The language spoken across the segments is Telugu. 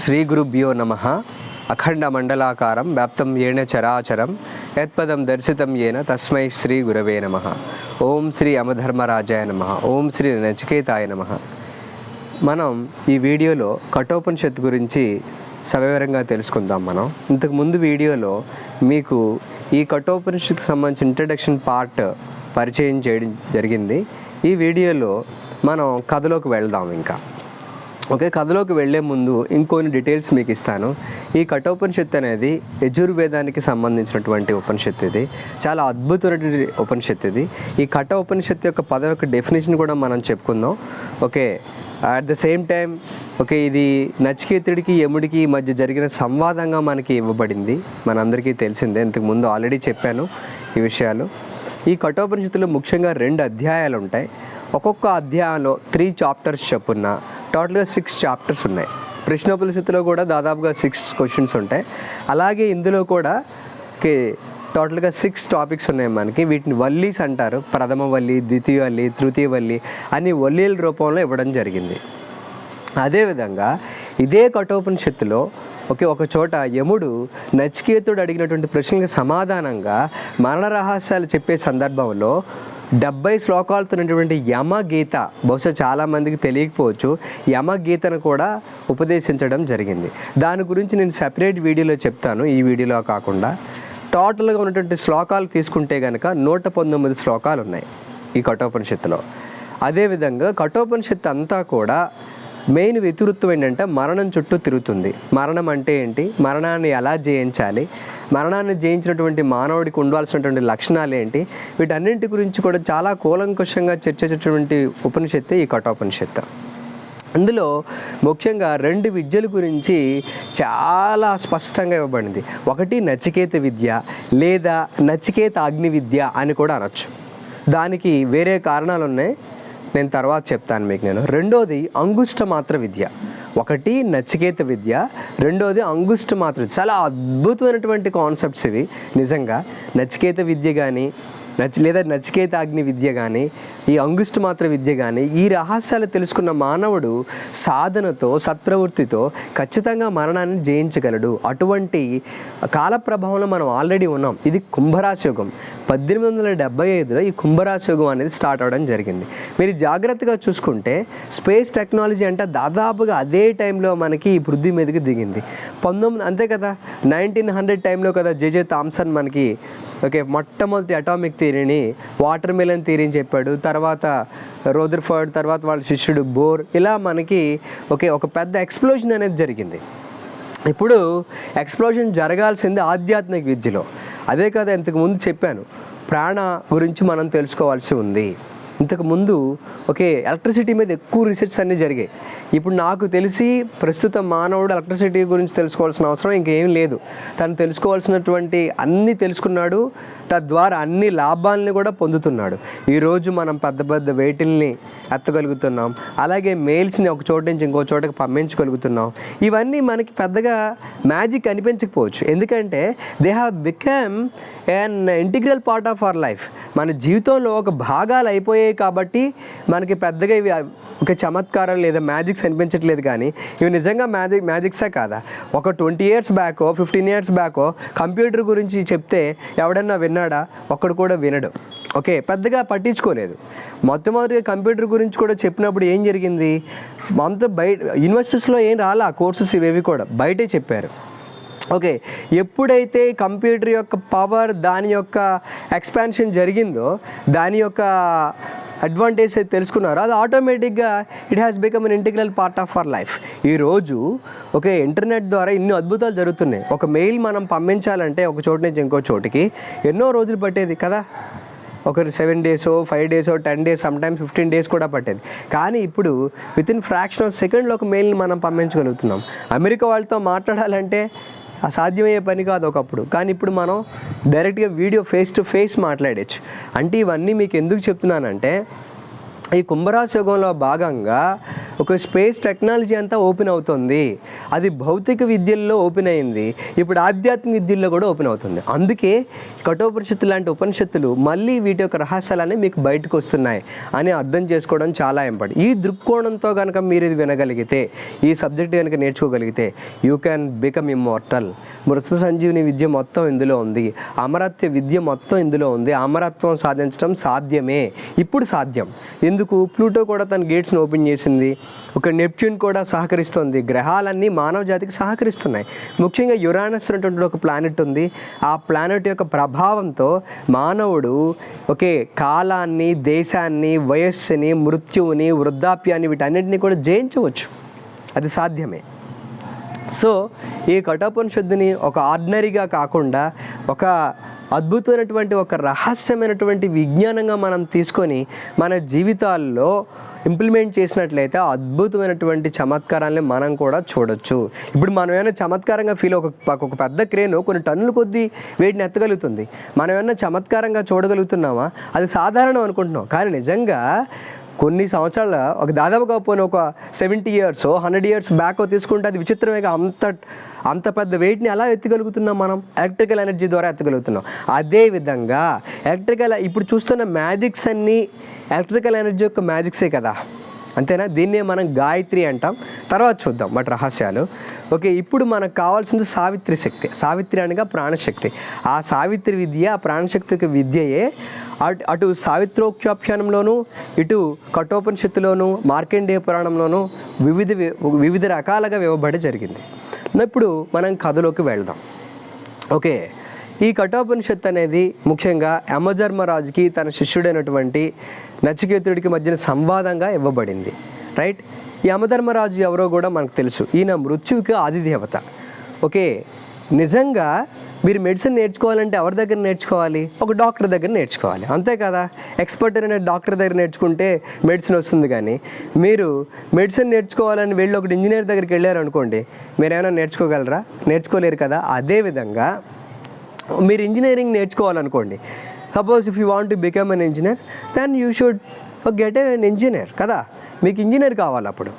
శ్రీ గురుభ్యో నమ. అఖండ మండలాకారం వ్యాప్తం ఏణ చరాచరం యత్పదం దర్శితం ఏన తస్మై శ్రీ గురవే నమ. ఓం శ్రీ అమధర్మరాజాయ నమ. ఓం శ్రీ నచికేతాయ నమ. మనం ఈ వీడియోలో కఠోపనిషత్తు గురించి సవివరంగా తెలుసుకుందాం మనం. ఇంతకు ముందు వీడియోలో మీకు ఈ కఠోపనిషత్తుకు సంబంధించిన ఇంట్రడక్షన్ పార్ట్ పరిచయం చేయడం జరిగింది. ఈ వీడియోలో మనం కథలోకి వెళ్దాం ఇంకా. ఓకే కథలోకి వెళ్ళే ముందు ఇంకొన్ని డీటెయిల్స్ మీకు ఇస్తాను. ఈ కఠోపనిషత్తు అనేది యజుర్వేదానికి సంబంధించినటువంటి ఉపనిషత్తు ఇది. చాలా అద్భుతమైనటువంటి ఉపనిషత్తు ఇది. ఈ కఠ ఉపనిషత్తు యొక్క పదం యొక్క డెఫినేషన్ కూడా మనం చెప్పుకుందాం. Okay at the same time okay ఇది నచికేతుడికి యముడికి మధ్య జరిగిన సంవాదంగా మనకి ఇవ్వబడింది. మనందరికీ తెలిసిందే ఇంతకు ముందు ఆల్రెడీ చెప్పాను ఈ విషయాలు. ఈ కఠోపనిషత్తులో ముఖ్యంగా రెండు అధ్యాయాలు ఉంటాయి. ఒక్కొక్క అధ్యాయంలో త్రీ చాప్టర్స్ చెప్పున్న టోటల్గా సిక్స్ చాప్టర్స్ ఉన్నాయి. ప్రశ్నోపనిషత్తులో కూడా దాదాపుగా సిక్స్ క్వశ్చన్స్ ఉంటాయి. అలాగే ఇందులో కూడా కే టోటల్గా సిక్స్ టాపిక్స్ ఉన్నాయి మనకి. వీటిని వల్లీస్ అంటారు. ప్రథమ వల్లి ద్వితీయ వల్లి తృతీయ వల్లి అని వల్లీల రూపంలో ఇవ్వడం జరిగింది. అదేవిధంగా ఇదే కఠోపనిషత్తులో ఓకే ఒక చోట యముడు నచికేతుడు అడిగినటువంటి ప్రశ్నలకు సమాధానంగా మరణ రహస్యాలు చెప్పే సందర్భంలో డెబ్బై శ్లోకాలతో ఉన్నటువంటి యమగీత బహుశా చాలామందికి తెలియకపోవచ్చు. యమగీతను కూడా ఉపదేశించడం జరిగింది. దాని గురించి నేను సెపరేట్ వీడియోలో చెప్తాను. ఈ వీడియోలో కాకుండా టోటల్గా ఉన్నటువంటి శ్లోకాలు తీసుకుంటే కనుక నూట పంతొమ్మిది శ్లోకాలు ఉన్నాయి ఈ కఠోపనిషత్తులో. అదేవిధంగా కఠోపనిషత్తు అంతా కూడా మెయిన్ ఇతివృత్తం ఏంటంటే మరణం చుట్టూ తిరుగుతుంది. మరణం అంటే ఏంటి? మరణాన్ని ఎలా జయించాలి? మరణాన్ని జయించినటువంటి మానవుడికి ఉండాల్సినటువంటి లక్షణాలు ఏంటి? వీటన్నింటి గురించి కూడా చాలా కూలంకుషంగా చర్చించేటటువంటి ఉపనిషత్తే ఈ కఠోపనిషత్తు. అందులో ముఖ్యంగా రెండు విద్యల గురించి చాలా స్పష్టంగా ఇవ్వబడింది. ఒకటి నచికేత విద్య లేదా నచికేత అగ్ని విద్య అని కూడా అనొచ్చు. దానికి వేరే కారణాలు ఉన్నాయి నేను తర్వాత చెప్తాను మీకు నేను. రెండోది అంగుష్ట మాత్ర విద్య. ఒకటి నచికేత విద్య రెండోది అంగుష్ట మాత్ర విద్య. చాలా అద్భుతమైనటువంటి కాన్సెప్ట్స్ ఇవి నిజంగా. నచికేత విద్య కానీ నచ లేదా నచికేత అగ్ని విద్య కానీ ఈ అంగుష్ట మాత్ర విద్య కానీ ఈ రహస్యాలు తెలుసుకున్న మానవుడు సాధనతో సత్ప్రవృత్తితో ఖచ్చితంగా మరణాన్ని జయించగలడు. అటువంటి కాల ప్రభావంలో మనం ఆల్రెడీ ఉన్నాం. ఇది కుంభరాశి యుగం. పద్దెనిమిది వందల డెబ్బై ఐదులో ఈ కుంభరాశి యుగం అనేది స్టార్ట్ అవడం జరిగింది. మీరు జాగ్రత్తగా చూసుకుంటే స్పేస్ టెక్నాలజీ అంటే దాదాపుగా అదే టైంలో మనకి ఈ పృథ్వీ మీదకి దిగింది. పంతొమ్మిది అంతే కదా? నైన్టీన్ హండ్రెడ్ టైంలో కదా జేజే థామ్సన్ మనకి ఓకే మొట్టమొదటి అటామిక్ థీరీని వాటర్ మిలన్ థీరీని చెప్పాడు. తర్వాత రోదర్ఫర్డ్ తర్వాత వాళ్ళ శిష్యుడు బోర్ ఇలా మనకి ఓకే ఒక పెద్ద ఎక్స్ప్లోజన్ అనేది జరిగింది. ఇప్పుడు ఎక్స్ప్లోజన్ జరగాల్సింది ఆధ్యాత్మిక విద్యలో. అదే కదా ఇంతకుముందు చెప్పాను. ప్రాణ గురించి మనం తెలుసుకోవాల్సి ఉంది. ఇంతకు ముందు ఓకే ఎలక్ట్రిసిటీ మీద ఎక్కువ రీసెర్చ్ అన్నీ జరిగాయి. ఇప్పుడు నాకు తెలిసి ప్రస్తుత మానవుడు ఎలక్ట్రిసిటీ గురించి తెలుసుకోవాల్సిన అవసరం ఇంకేం లేదు. తను తెలుసుకోవాల్సినటువంటి అన్నీ తెలుసుకున్నాడు తద్వారా అన్ని లాభాలని కూడా పొందుతున్నాడు. ఈరోజు మనం పెద్ద పెద్ద వెయిటిల్ని ఎత్తగలుగుతున్నాం అలాగే మెయిల్స్ని ఒక చోట నుంచి ఇంకో చోటకి పంపించగలుగుతున్నాం. ఇవన్నీ మనకి పెద్దగా మ్యాజిక్ అనిపించకపోవచ్చు. ఎందుకంటే they have become an integral part of our life మన జీవితంలో ఒక భాగాలు అయిపోయాయి కాబట్టి మనకి పెద్దగా ఇవి ఒక చమత్కారం లేదా మ్యాజిక్స్ అనిపించట్లేదు కానీ ఇవి నిజంగా మ్యాజిక్ మ్యాజిక్సే కాదా? ఒక ట్వంటీ ఇయర్స్ బ్యాకో ఫిఫ్టీన్ ఇయర్స్ బ్యాకో కంప్యూటర్ గురించి చెప్తే ఎవడన్నా విన్నాడా? ఒక్కడు కూడా వినడు. ఓకే పెద్దగా పట్టించుకోలేదు. మొట్టమొదటిగా కంప్యూటర్ గురించి కూడా చెప్పినప్పుడు ఏం జరిగింది? అంత బయట యూనివర్సిటీస్లో ఏం రాలే ఆ కోర్సెస్ ఇవేవి కూడా? బయటే చెప్పారు. ఓకే ఎప్పుడైతే కంప్యూటర్ యొక్క పవర్ దాని యొక్క ఎక్స్పాన్షన్ జరిగిందో దాని యొక్క అడ్వాంటేజ్ అయితే తెలుసుకున్నారో. అది ఆటోమేటిక్గా it has become an integral part of our life ఈరోజు ఓకే ఇంటర్నెట్ ద్వారా ఇన్ని అద్భుతాలు జరుగుతున్నాయి. ఒక మెయిల్ మనం పంపించాలంటే ఒక చోటు నుంచి ఇంకో చోటికి ఎన్నో రోజులు పట్టేది కదా? ఒక సెవెన్ డేసో five డేసో ten days sometimes fifteen days కూడా పట్టేది. కానీ ఇప్పుడు విత్ ఇన్ ఫ్రాక్షన్ ఆఫ్ సెకండ్లో ఒక మెయిల్ని మనం పంపించగలుగుతున్నాం. అమెరికా వాళ్ళతో మాట్లాడాలంటే అసాధ్యమయ్యే పని కాదు ఒకప్పుడు. కానీ ఇప్పుడు మనం డైరెక్ట్గా వీడియో ఫేస్ టు ఫేస్ మాట్లాడచ్చు. అంటే ఇవన్నీ మీకు ఎందుకు చెప్తున్నానంటే ఈ కుంభరాశి యుగంలో భాగంగా ఒక స్పేస్ టెక్నాలజీ అంతా ఓపెన్ అవుతుంది. అది భౌతిక విద్యల్లో ఓపెన్ అయింది. ఇప్పుడు ఆధ్యాత్మిక విద్యల్లో కూడా ఓపెన్ అవుతుంది. అందుకే కఠోపనిషత్తు లాంటి ఉపనిషత్తులు మళ్ళీ వీటి యొక్క రహస్యాలన్నీ మీకు బయటకు వస్తున్నాయి అని అర్థం చేసుకోవడం చాలా ఇంపార్టెంట్. ఈ దృక్కోణంతో కనుక మీరు ఇది వినగలిగితే ఈ సబ్జెక్ట్ కనుక నేర్చుకోగలిగితే యూ క్యాన్ బికమ్ ఇమ్మోర్టల్ మృత సంజీవిని విద్య మొత్తం ఇందులో ఉంది. అమరత్వ విద్య మొత్తం ఇందులో ఉంది. అమరత్వం సాధించడం సాధ్యమే. ఇప్పుడు సాధ్యం. ఎందుకు? ప్లూటో కూడా తన గేట్స్ని ఓపెన్ చేసింది. ఒక నెప్ట్యూన్ కూడా సహకరిస్తుంది. గ్రహాలన్నీ మానవ జాతికి సహకరిస్తున్నాయి. ముఖ్యంగా యురానస్ అనేటువంటి ఒక ప్లానెట్ ఉంది. ఆ ప్లానెట్ యొక్క ప్రభావంతో మానవుడు ఒకే కాలాన్ని దేశాన్ని వయస్సుని మృత్యువుని వృద్ధాప్యాన్ని వీటన్నిటిని కూడా జయించవచ్చు. అది సాధ్యమే. సో ఈ కఠోపనిషత్తుని ఒక ఆర్డినరీగా కాకుండా ఒక అద్భుతమైనటువంటి ఒక రహస్యమైనటువంటి విజ్ఞానంగా మనం తీసుకొని మన జీవితాల్లో ఇంప్లిమెంట్ చేసినట్లయితే అద్భుతమైనటువంటి చమత్కారాన్ని మనం కూడా చూడొచ్చు. ఇప్పుడు మనం ఏమైనా చమత్కారంగా ఫీల్ ఒక ఒక పెద్ద క్రేను కొన్ని టన్నుల కొద్దీ వేటిని ఎత్తగలుగుతుంది మనం ఏమైనా చమత్కారంగా చూడగలుగుతున్నామా? అది సాధారణం అనుకుంటున్నాం. కానీ నిజంగా కొన్ని సంవత్సరాల ఒక దాదాపుగా పోయిన ఒక seventy years hundred years back తీసుకుంటే అది విచిత్రమేగా అంత అంత పెద్ద వెయిట్ని ఎలా ఎత్తగలుగుతున్నాం మనం? ఎలక్ట్రికల్ ఎనర్జీ ద్వారా ఎత్తగలుగుతున్నాం. అదేవిధంగా ఎలక్ట్రికల్ ఇప్పుడు చూస్తున్న మ్యాజిక్స్ అన్నీ ఎలక్ట్రికల్ ఎనర్జీ యొక్క మ్యాజిక్సే కదా? అంతేనా? దీన్నే మనం గాయత్రి అంటాం. తర్వాత చూద్దాం బట్ రహస్యాలు. ఓకే ఇప్పుడు మనకు కావాల్సింది సావిత్రి శక్తి. సావిత్రి అనగా ప్రాణశక్తి. ఆ సావిత్రి విద్య ఆ ప్రాణశక్తి విద్యయే అటు అటు సావిత్రోక్ష్యాఖ్యానంలోను ఇటు కఠోపనిషత్తులోను మార్కండేయ పురాణంలోను వివిధ వి- వివిధ రకాలుగా ఇవ్వబడి జరిగింది. ఇప్పుడు మనం కథలోకి వెళ్దాం. ఓకే ఈ కఠోపనిషత్తు అనేది ముఖ్యంగా యమధర్మరాజుకి తన శిష్యుడైనటువంటి నచికేతుడికి మధ్యన సంవాదంగా ఇవ్వబడింది. రైట్? ఈ యమధర్మరాజు ఎవరో కూడా మనకు తెలుసు. ఈయన మృత్యువుకి ఆదిదేవత ఓకే? నిజంగా మీరు మెడిసిన్ నేర్చుకోవాలంటే ఎవరి దగ్గర నేర్చుకోవాలి? ఒక డాక్టర్ దగ్గర నేర్చుకోవాలి. అంతే కదా? ఎక్స్పర్ట్ అనే డాక్టర్ దగ్గర నేర్చుకుంటే మెడిసిన్ వస్తుంది కానీ మీరు మెడిసిన్ నేర్చుకోవాలని వెళ్ళి ఒకటి ఇంజనీర్ దగ్గరికి వెళ్ళారు అనుకోండి మీరు ఏమైనా నేర్చుకోగలరా? నేర్చుకోలేరు కదా? అదేవిధంగా మీరు engineering నేర్చుకోవాలనుకోండి. Suppose if you want to become an engineer then you should get an engineer కదా? మీకు ఇంజనీర్ కావాలి అప్పుడు.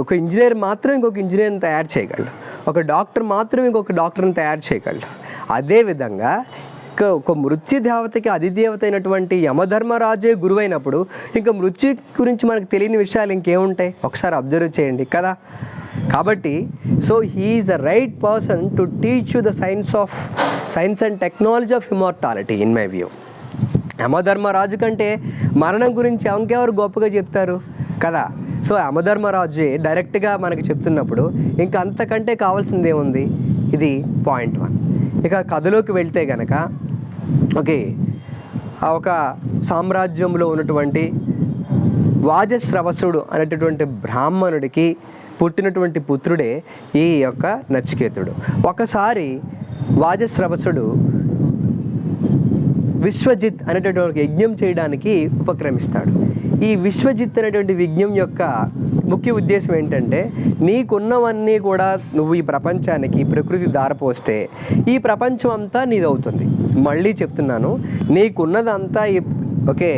ఒక ఇంజనీర్ మాత్రం ఇంకొక ఇంజనీర్ని తయారు చేయగలడు. ఒక డాక్టర్ మాత్రం ఇంకొక డాక్టర్ని తయారు చేయగలడు. అదేవిధంగా ఇక ఒక మృత్యు దేవతకి అధిదేవత అయినటువంటి యమధర్మరాజే గురువైనప్పుడు ఇంకా మృత్యు గురించి మనకు తెలియని విషయాలు ఇంకేముంటాయి? ఒకసారి అబ్జర్వ్ చేయండి కదా? కాబట్టి so he is the right person to teach you the science of science and technology of immortality in my view Yamadharmaraju కంటే మరణం గురించి ఇంకెవరు గొప్పగా చెప్తారు? కదా? సో యమధర్మరాజే డైరెక్ట్గా మనకి చెప్తున్నప్పుడు ఇంకా అంతకంటే కావాల్సింది ఏముంది? ఇది పాయింట్ వన్. ఇక కథలోకి వెళ్తే గనక ఓకే ఒక సామ్రాజ్యంలో ఉన్నటువంటి వాజశ్రవసుడు అనేటటువంటి బ్రాహ్మణుడికి పుట్టినటువంటి పుత్రుడే ఈ యొక్క నచికేతుడు. ఒకసారి వాజశ్రవసుడు విశ్వజిత్ అనేటటువంటి యజ్ఞం చేయడానికి ఉపక్రమిస్తాడు. ఈ విశ్వజిత్ అనేటువంటి విజ్ఞం యొక్క ముఖ్య ఉద్దేశం ఏంటంటే నీకున్నవన్నీ కూడా నువ్వు ఈ ప్రపంచానికి ప్రకృతి దారపోస్తే ఈ ప్రపంచం అంతా నీదవుతుంది. మళ్ళీ చెప్తున్నాను నీకున్నదంతా ఈ ఓకే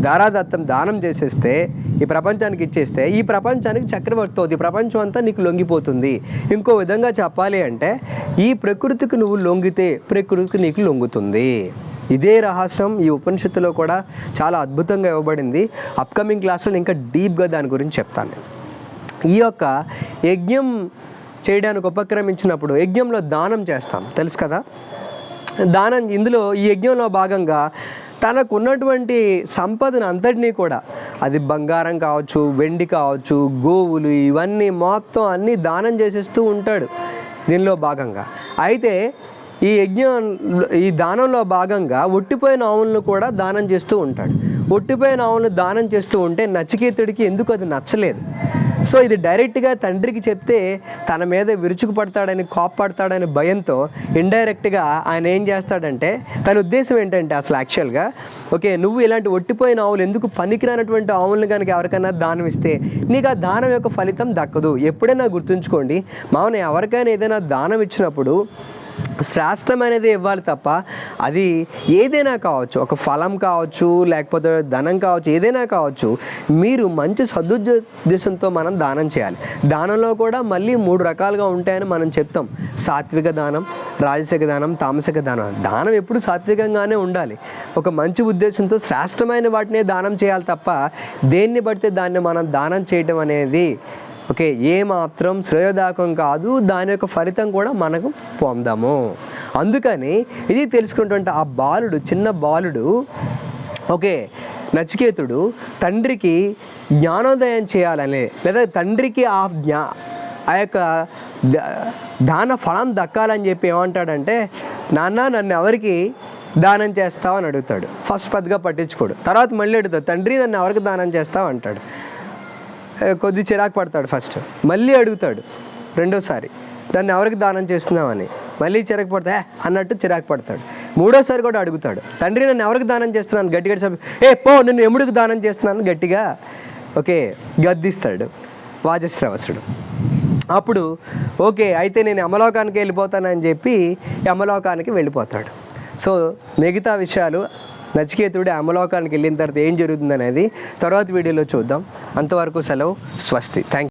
దారాదత్తం దానం చేసేస్తే ఈ ప్రపంచానికి ఇచ్చేస్తే ఈ ప్రపంచానికి చక్రవర్తి అవుతుంది. ఈ ప్రపంచం అంతా నీకు లొంగిపోతుంది. ఇంకో విధంగా చెప్పాలి అంటే ఈ ప్రకృతికి నువ్వు లొంగితే ప్రకృతికి నీకు లొంగుతుంది. ఇదే రహస్యం ఈ ఉపనిషత్తులో కూడా చాలా అద్భుతంగా ఇవ్వబడింది. అప్కమింగ్ క్లాస్లో ఇంకా డీప్గా దాని గురించి చెప్తాను నేను. ఈ యొక్క యజ్ఞం చేయడానికి ఉపక్రమించినప్పుడు యజ్ఞంలో దానం చేస్తాం. తెలుసు కదా? దానం ఇందులో ఈ యజ్ఞంలో భాగంగా తనకున్నటువంటి సంపదను అంతటినీ కూడా అది బంగారం కావచ్చు వెండి కావచ్చు గోవులు ఇవన్నీ మొత్తం అన్నీ దానం చేసేస్తూ ఉంటాడు దీనిలో భాగంగా. అయితే ఈ యజ్ఞం ఈ దానంలో భాగంగా ఒట్టిపోయిన ఆవులను కూడా దానం చేస్తూ ఉంటాడు. ఒట్టిపోయిన ఆవులను దానం చేస్తూ ఉంటే నచికేతుడికి ఎందుకు అది నచ్చలేదు? సో ఇది డైరెక్ట్గా తండ్రికి చెప్తే తన మీద విరుచుకుపడతాడని కోప్పడతాడని భయంతో ఇండైరెక్ట్గా ఆయన ఏం చేస్తాడంటే తన ఉద్దేశం ఏంటంటే అసలు యాక్చువల్గా ఓకే నువ్వు ఇలాంటి ఒట్టిపోయిన ఆవులు ఎందుకు పనికిరానటువంటి ఆవులను కనుక ఎవరికైనా దానం ఇస్తే నీకు ఆ దానం యొక్క ఫలితం దక్కదు. ఎప్పుడైనా గుర్తుంచుకోండి మామూలు ఎవరికైనా ఏదైనా దానం ఇచ్చినప్పుడు శ్రేష్టమైనది ఇవ్వాలి తప్ప అది ఏదైనా కావచ్చు ఒక ఫలం కావచ్చు లేకపోతే ధనం కావచ్చు ఏదైనా కావచ్చు మీరు మంచి సదుద్దేశంతో మనం దానం చేయాలి. దానంలో కూడా మళ్ళీ మూడు రకాలుగా ఉంటాయని మనం చెప్తాం. సాత్విక దానం రాజసిక దానం తామసిక దానం. దానం ఎప్పుడు సాత్వికంగానే ఉండాలి. ఒక మంచి ఉద్దేశంతో శ్రేష్టమైన వాటినే దానం చేయాలి తప్ప దేన్ని బడితే దాన్ని మనం దానం చేయడం అనేది ఓకే ఏమాత్రం శ్రేయోదాకం శ్రేయోదాయకం కాదు దాని యొక్క ఫలితం కూడా మనకు పొందాము. అందుకని ఇది తెలుసుకుంటుంటే ఆ బాలుడు చిన్న బాలుడు ఓకే నచికేతుడు తండ్రికి జ్ఞానోదయం చేయాలని లేదా తండ్రికి ఆ జ్ఞా ఆ యొక్క దాన ఫలం దక్కాలని చెప్పి ఏమంటాడంటే నాన్న నన్ను ఎవరికి దానం చేస్తావు? అని అడుగుతాడు. ఫస్ట్ పెద్దగా పట్టించుకోడు. తర్వాత మళ్ళీ అడుగుతాడు తండ్రి నన్ను ఎవరికి దానం చేస్తావు? అంటాడు. కొద్ది చిరాకు పడతాడు ఫస్ట్. మళ్ళీ అడుగుతాడు రెండోసారి నన్ను ఎవరికి దానం చేస్తున్నామని మళ్ళీ చిరాకు పడతా అన్నట్టు చిరాకు పడతాడు. మూడోసారి కూడా అడుగుతాడు తండ్రి నన్ను ఎవరికి దానం చేస్తున్నాను? గట్టిగా చెప్పి ఏ పో నిన్ను ఎముడికి దానం చేస్తున్నాను. గట్టిగా ఓకే గద్దిస్తాడు వాజశ్రవసుడు. అప్పుడు ఓకే అయితే నేను యమలోకానికి వెళ్ళిపోతానని చెప్పి యమలోకానికి వెళ్ళిపోతాడు. సో మిగతా విషయాలు నచికేతుడు అమలోకానికి వెళ్ళిన తర్వాత ఏం జరుగుతుంది అనేది తర్వాత వీడియోలో చూద్దాం. అంతవరకు సెలవు. స్వస్తి. థ్యాంక్